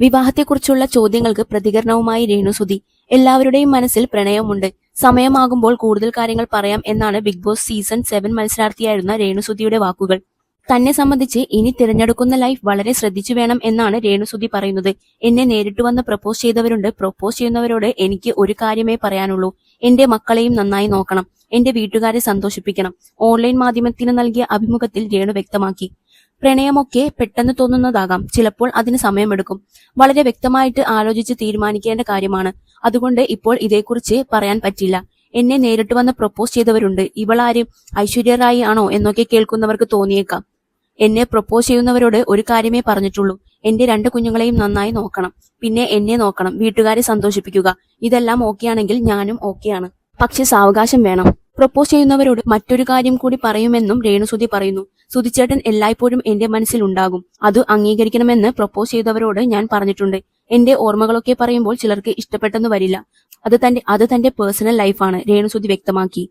വിവാഹത്തെക്കുറിച്ചുള്ള ചോദ്യങ്ങൾക്ക് പ്രതികരണവുമായി രേണുസുതി. എല്ലാവരുടെയും മനസ്സിൽ പ്രണയമുണ്ട്. സമയമാകുമ്പോൾ കൂടുതൽ കാര്യങ്ങൾ പറയാം എന്നാണ് ബിഗ് ബോസ് സീസൺ സെവൻ മത്സരാർത്ഥിയായിരുന്ന രേണുസുതിയുടെ വാക്കുകൾ. തന്നെ സംബന്ധിച്ച് ഇനി തിരഞ്ഞെടുക്കുന്ന ലൈഫ് വളരെ ശ്രദ്ധിച്ചു വേണം എന്നാണ് രേണുസുതി പറയുന്നത്. എന്നെ നേരിട്ട് വന്ന് പ്രപ്പോസ് ചെയ്തവരുണ്ട്. പ്രപ്പോസ് ചെയ്യുന്നവരോട് എനിക്ക് ഒരു കാര്യമേ പറയാനുള്ളൂ. എന്റെ മക്കളെയും നന്നായി നോക്കണം. എന്റെ വീട്ടുകാരെ സന്തോഷിപ്പിക്കണം. ഓൺലൈൻ മാധ്യമത്തിന് നൽകിയ അഭിമുഖത്തിൽ രേണു വ്യക്തമാക്കി. പ്രണയമൊക്കെ പെട്ടെന്ന് തോന്നുന്നതാകാം. ചിലപ്പോൾ അതിന് സമയമെടുക്കും. വളരെ വ്യക്തമായിട്ട് ആലോചിച്ച് തീരുമാനിക്കേണ്ട കാര്യമാണ്. അതുകൊണ്ട് ഇപ്പോൾ ഇതേക്കുറിച്ച് പറയാൻ പറ്റില്ല. എന്നെ നേരിട്ട് വന്ന് പ്രപ്പോസ് ചെയ്തവരുണ്ട്. ഇവളാരും? ഐശ്വര്യ റായി ആണോ എന്നൊക്കെ കേൾക്കുന്നവർക്ക് തോന്നിയേക്കാം. എന്നെ പ്രപ്പോസ് ചെയ്യുന്നവരോട് ഒരു കാര്യമേ പറഞ്ഞിട്ടുള്ളൂ. എന്റെ രണ്ട് കുഞ്ഞുങ്ങളെയും നന്നായി നോക്കണം. പിന്നെ എന്നെ നോക്കണം. വീട്ടുകാരെ സന്തോഷിപ്പിക്കുക. ഇതെല്ലാം ഓക്കെയാണെങ്കിൽ ഞാനും ഓക്കെയാണ്. പക്ഷെ സാവകാശം വേണം. പ്രപ്പോസ് ചെയ്യുന്നവരോട് മറ്റൊരു കാര്യം കൂടി പറയുമെന്നും രേണുസുതി പറയുന്നു. സുതിച്ചേട്ടൻ എല്ലായ്പ്പോഴും എന്റെ മനസ്സിൽ ഉണ്ടാകും അത് അംഗീകരിക്കണമെന്ന് പ്രപ്പോസ് ചെയ്തവരോട് ഞാൻ പറഞ്ഞിട്ടുണ്ട്. എന്റെ ഓർമ്മകളൊക്കെ പറയുമ്പോൾ ചിലർക്ക് ഇഷ്ടപ്പെട്ടെന്ന് വരില്ല. അത് തന്റെ അത് തന്റെ പേഴ്സണൽ ലൈഫാണ് രേണുസുതി വ്യക്തമാക്കി.